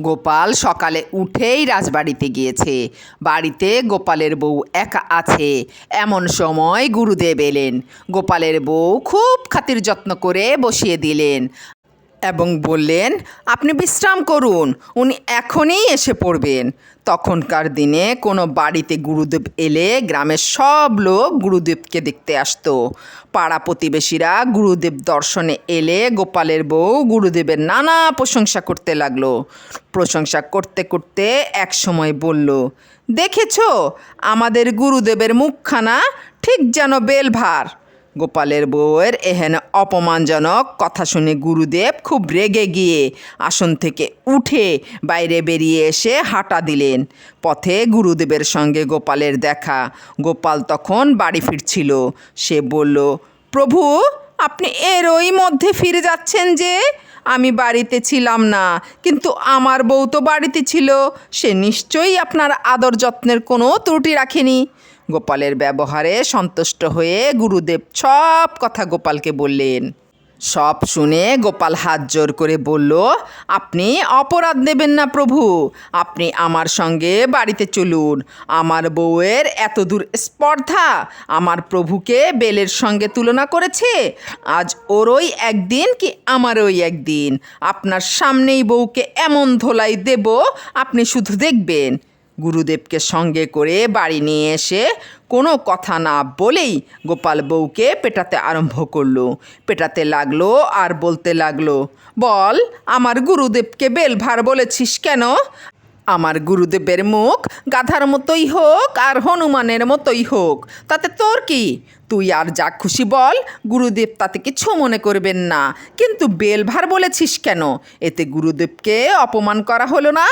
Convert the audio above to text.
গোপাল সকালে উঠেই রাজবাড়িতে গিয়েছে। বাড়িতে গোপালের বউ একা আছে। এমন সময় গুরুদেব এলেন। গোপালের বউ খুব খাতির যত্ন করে বসিয়ে দিলেন। এবং বললেন, আপনি বিশ্রাম করুন, উনি এখনই এসে পড়বেন। তখনকার দিনে কোনো বাড়িতে গুরুদেব এলে গ্রামের সব লোক গুরুদেবকে দেখতে আসতো। পাড়া প্রতিবেশীরা গুরুদেব দর্শনে এলে গোপালের বউ গুরুদেবের নানা প্রশংসা করতে লাগল। প্রশংসা করতে করতে এক সময় বলল, দেখেছ, আমাদের গুরুদেবের মুখখানা ঠিক যেন বেলভার। গোপালের বউয়ের এহেন অপমানজনক কথা শুনে গুরুদেব খুব রেগে গিয়ে আসন থেকে উঠে বাইরে বেরিয়ে এসে হাঁটা দিলেন। পথে গুরুদেবের সঙ্গে গোপালের দেখা। গোপাল তখন বাড়ি ফিরছিল। সে বলল, প্রভু, আপনি এরই মধ্যে ফিরে যাচ্ছেন যে? আমি বাড়িতে ছিলাম না। কিন্তু আমার বউ তো বাড়িতে ছিল। সে নিশ্চয়ই আপনার আদর যত্নের কোনো ত্রুটি রাখেনি। গোপালের ব্যবহারে সন্তুষ্ট হয়ে গুরুদেব সব কথা গোপালকে বললেন। সব শুনে গোপাল হাত জোর করে বলল, আপনি অপরাধ নেবেন না প্রভু। আপনি আমার সঙ্গে বাড়িতে চলুন। আমার বউয়ের এত দূর স্পর্ধা আমার প্রভুকে বেলের সঙ্গে তুলনা করেছে। আজ ওরই একদিন কি আমারই একদিন। আপনার সামনেই বউকে এমন ধোলাই দেব, আপনি শুধু দেখবেন। গুরুদেবকে সঙ্গে করে বাড়ি নিয়ে এসে কোনো কথা না বলেই গোপাল বউকে পেটাতে আরম্ভ করল। পেটাতে লাগল আর বলতে লাগল, বল, আমার গুরুদেবকে বেলভার বলেছিস কেন? আমার গুরুদেবের মুখ গাধার মতোই হোক আর হনুমানের মতোই হোক, তাতে তোর কি? তুই আর যা খুশি বল, গুরুদেব তাতে কিছু মনে করবেন না। কিন্তু বেলভার বলেছিস কেন? এতে গুরুদেবকে অপমান করা হলো না?